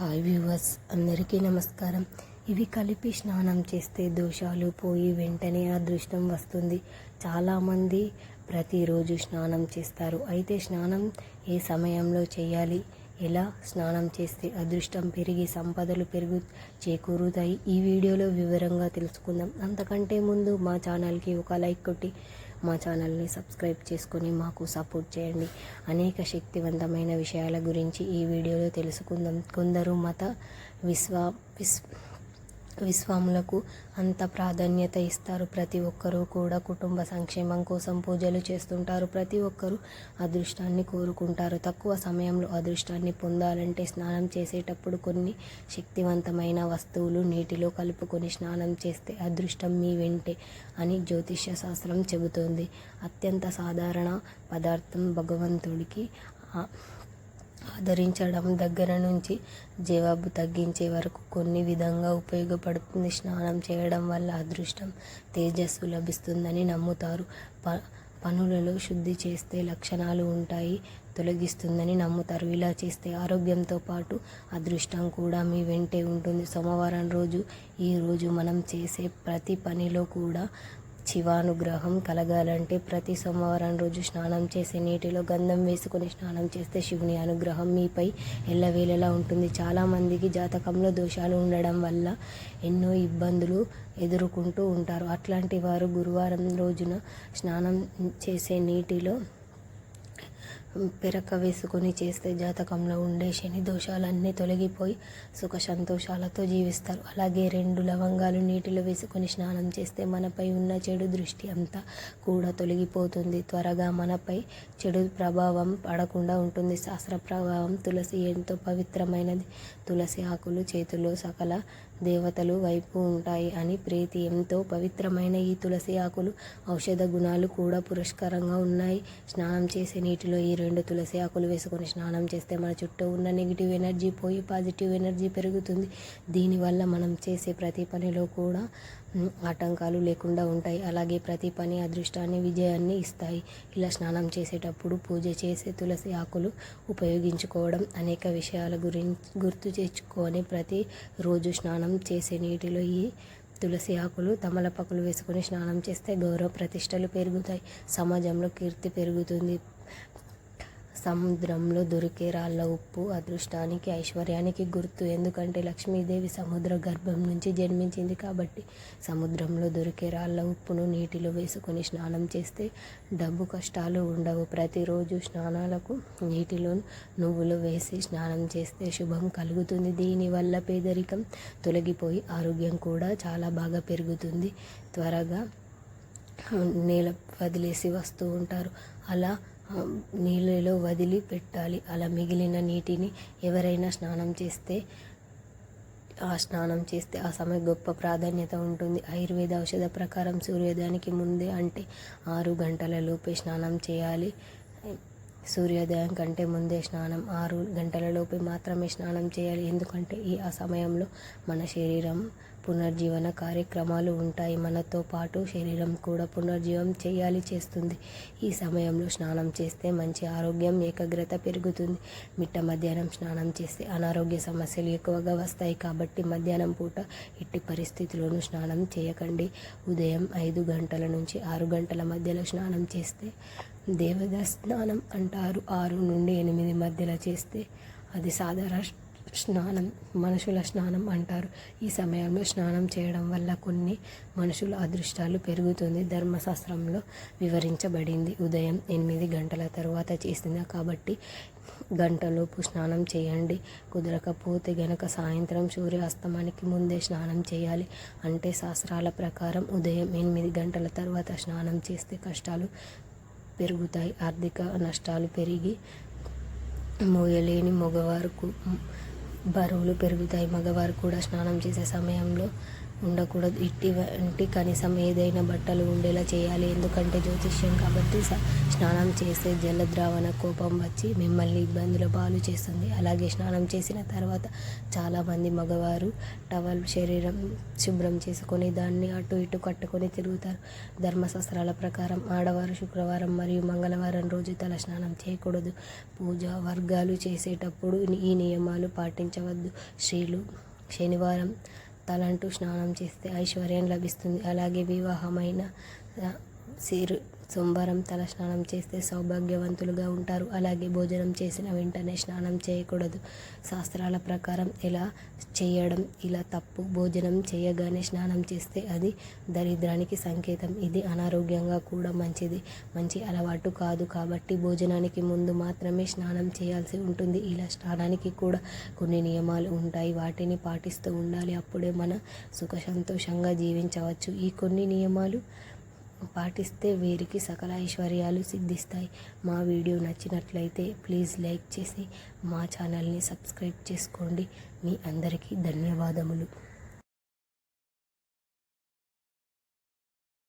Hi viewers అందరికీ నమస్కారం. ఇవి కలిపి స్నానం చేస్తే దోషాలు పోయి వెంటనే అదృష్టం వస్తుంది. చాలామంది ప్రతిరోజు స్నానం చేస్తారు. అయితే స్నానం ఏ సమయంలో చేయాలి? ఎలా స్నానం చేస్తే అదృష్టం పెరిగి సంపదలు పెరుగు చేకూరుతాయి? ఈ వీడియోలో వివరంగా తెలుసుకుందాం. అంతకంటే ముందు మా ఛానల్కి ఒక లైక్ కొట్టి మా ఛానల్ని సబ్స్క్రైబ్ చేసుకొని మాకు సపోర్ట్ చేయండి. అనేక శక్తివంతమైన విషయాల గురించి ఈ వీడియోలో తెలుసుకుందాం. కొందరు మత విశ్వా విశ్వ విశ్వాములకు అంత ప్రాధాన్యత ఇస్తారు. ప్రతి ఒక్కరూ కూడా కుటుంబ సంక్షేమం కోసం పూజలు చేస్తుంటారు. ప్రతి ఒక్కరూ అదృష్టాన్ని కోరుకుంటారు. తక్కువ సమయంలో అదృష్టాన్ని పొందాలంటే స్నానం చేసేటప్పుడు కొన్ని శక్తివంతమైన వస్తువులు నీటిలో కలుపుకొని స్నానం చేస్తే అదృష్టం మీ వెంటే అని జ్యోతిష్య శాస్త్రం చెబుతోంది. అత్యంత సాధారణ పదార్థం భగవంతుడికి ఆదరించడం దగ్గర నుంచి జవాబు తగ్గించే వరకు కొన్ని విధంగా ఉపయోగపడుతుంది. స్నానం చేయడం వల్ల అదృష్టం తేజస్సు లభిస్తుందని నమ్ముతారు. ప పనులలో శుద్ధి చేస్తే లక్షణాలు ఉంటాయి తొలగిస్తుందని నమ్ముతారు. ఇలా చేస్తే ఆరోగ్యంతో పాటు అదృష్టం కూడా మీ వెంటే ఉంటుంది. సోమవారం రోజు ఈ రోజు మనం చేసే ప్రతి పనిలో కూడా శివానుగ్రహం కలగాలంటే ప్రతి సోమవారం రోజు స్నానం చేసే నీటిలో గంధం వేసుకొని స్నానం చేస్తే శివుని అనుగ్రహం మీపై ఎల్లవేళలా ఉంటుంది. చాలామందికి జాతకంలో దోషాలు ఉండడం వల్ల ఎన్నో ఇబ్బందులు ఎదుర్కొంటూ ఉంటారు. అట్లాంటి వారు గురువారం రోజున స్నానం చేసే నీటిలో పెరక వేసుకొని చేస్తే జాతకంలో ఉండే శని దోషాలన్నీ తొలగిపోయి సుఖ సంతోషాలతో జీవిస్తారు. అలాగే రెండు లవంగాలు నీటిలో వేసుకొని స్నానం చేస్తే మనపై ఉన్న చెడు దృష్టి అంతా కూడా తొలగిపోతుంది. త్వరగా మనపై చెడు ప్రభావం పడకుండా ఉంటుంది. శాస్త్ర ప్రభావం తులసి ఎంతో పవిత్రమైనది. తులసి ఆకులు చేతిలో సకల దేవతలు వైపు ఉంటాయి అని ప్రీతి ఎంతో పవిత్రమైన ఈ తులసి ఆకులు ఔషధ గుణాలు కూడా పురస్కారంగా ఉన్నాయి. స్నానం చేసే నీటిలో ఈ రెండు తులసి ఆకులు వేసుకొని స్నానం చేస్తే మన చుట్టూ ఉన్న నెగిటివ్ ఎనర్జీ పోయి పాజిటివ్ ఎనర్జీ పెరుగుతుంది. దీనివల్ల మనం చేసే ప్రతి పనిలో కూడా ఆటంకాలు లేకుండా ఉంటాయి. అలాగే ప్రతి పని అదృష్టాన్ని విజయాన్ని ఇస్తాయి. ఇలా స్నానం చేసేటప్పుడు పూజ చేసే తులసి ఆకులు ఉపయోగించుకోవడం అనేక విషయాల గురించి గుర్తు తెచ్చుకొని ప్రతి రోజు స్నానం చేసే నీటిలో ఈ తులసి ఆకులు తమలపాకులు వేసుకొని స్నానం చేస్తే గౌరవ ప్రతిష్టలు పెరుగుతాయి. సమాజంలో కీర్తి పెరుగుతుంది. సముద్రంలో దొరికే రాళ్ళ ఉప్పు అదృష్టానికి ఐశ్వర్యానికి గుర్తు. ఎందుకంటే లక్ష్మీదేవి సముద్ర గర్భం నుంచి జన్మించింది కాబట్టి సముద్రంలో దొరికే రాళ్ళ ఉప్పును నీటిలో వేసుకొని స్నానం చేస్తే డబ్బు కష్టాలు ఉండవు. ప్రతిరోజు స్నానాలకు నీటిలో నువ్వులు వేసి స్నానం చేస్తే శుభం కలుగుతుంది. దీనివల్ల పేదరికం తొలగిపోయి ఆరోగ్యం కూడా చాలా బాగా పెరుగుతుంది. త్వరగా నేల వదిలేసి వస్తూ ఉంటారు. అలా నీళ్ళలో వదిలి పెట్టాలి. అలా మిగిలిన నీటిని ఎవరైనా స్నానం చేస్తే ఆ స్నానం చేస్తే ఆ సమయం గొప్ప ప్రాధాన్యత ఉంటుంది. ఆయుర్వేద ఔషధ ప్రకారం సూర్యోదయానికి ముందే అంటే ఆరు గంటల లోపే స్నానం చేయాలి. సూర్యోదయం కంటే ముందే స్నానం ఆరు గంటల లోపే మాత్రమే స్నానం చేయాలి. ఎందుకంటే ఈ ఆ సమయంలో మన శరీరం పునర్జీవన కార్యక్రమాలు ఉంటాయి. మనతో పాటు శరీరం కూడా పునర్జీవం చేయాలి చేస్తుంది. ఈ సమయంలో స్నానం చేస్తే మంచి ఆరోగ్యం ఏకాగ్రత పెరుగుతుంది. మిట్ట మధ్యాహ్నం స్నానం చేస్తే అనారోగ్య సమస్యలు ఎక్కువగా వస్తాయి. కాబట్టి మధ్యాహ్నం పూట ఎట్టి పరిస్థితుల్లోనూ స్నానం చేయకండి. ఉదయం ఐదు గంటల నుంచి ఆరు గంటల మధ్యలో స్నానం చేస్తే దేవద స్నానం అంటారు. ఆరు నుండి ఎనిమిది మధ్యలో చేస్తే అది సాధారణ స్నానం మనుషుల స్నానం అంటారు. ఈ సమయంలో స్నానం చేయడం వల్ల కొన్ని మనుషుల అదృష్టాలు పెరుగుతుంది. ధర్మశాస్త్రంలో వివరించబడింది. ఉదయం ఎనిమిది గంటల తర్వాత చేసింది కాబట్టి గంటలోపు స్నానం చేయండి. కుదరకపోతే గనక సాయంత్రం సూర్యాస్తమానికి ముందే స్నానం చేయాలి అంటే శాస్త్రాల ప్రకారం ఉదయం ఎనిమిది గంటల తర్వాత స్నానం చేస్తే కష్టాలు పెరుగుతాయి. ఆర్థిక నష్టాలు పెరిగి మోయలేని మగవారుకు బరువులు పెరుగుతాయి. మగవారు కూడా స్నానం చేసే సమయంలో ఉండకూడదు. ఇటువంటి కనీసం ఏదైనా బట్టలు ఉండేలా చేయాలి. ఎందుకంటే జ్యోతిష్యం కాబట్టి స్నానం చేస్తే జలద్రావణ కోపం వచ్చి మిమ్మల్ని ఇబ్బందుల పాలు చేస్తుంది. అలాగే స్నానం చేసిన తర్వాత చాలామంది మగవారు టవల్ శరీరం శుభ్రం చేసుకొని దాన్ని అటు ఇటు కట్టుకొని తిరుగుతారు. ధర్మశాస్త్రాల ప్రకారం ఆడవారు శుక్రవారం మరియు మంగళవారం రోజు తల స్నానం చేయకూడదు. పూజ వర్గాలు చేసేటప్పుడు ఈ నియమాలు పాటించవద్దు. స్త్రీలు శనివారం తలంటూ స్నానం చేస్తే ఐశ్వర్యం లభిస్తుంది. అలాగే వివాహమైన సిరు. సోమవారం తల స్నానం చేస్తే సౌభాగ్యవంతులుగా ఉంటారు. అలాగే భోజనం చేసిన వెంటనే స్నానం చేయకూడదు. శాస్త్రాల ప్రకారం ఇలా చేయడం? ఇలా తప్పు. భోజనం చేయగానే స్నానం చేస్తే అది దరిద్రానికి సంకేతం. ఇది అనారోగ్యంగా కూడా మంచిది. మంచి అలవాటు కాదు కాబట్టి భోజనానికి ముందు మాత్రమే స్నానం చేయాల్సి ఉంటుంది. ఇలా స్నానానికి కూడా కొన్ని నియమాలు ఉంటాయి. వాటిని పాటిస్తూ ఉండాలి. అప్పుడే మన సుఖ సంతోషంగా జీవించవచ్చు. ఈ కొన్ని నియమాలు పాటిస్తే వీరికి సకల ఐశ్వర్యాలు సిద్ధిస్తాయి. మా వీడియో నచ్చినట్లయితే ప్లీజ్ లైక్ చేసి మా ఛానల్ని సబ్స్క్రైబ్ చేసుకోండి. మీ అందరికీ ధన్యవాదములు.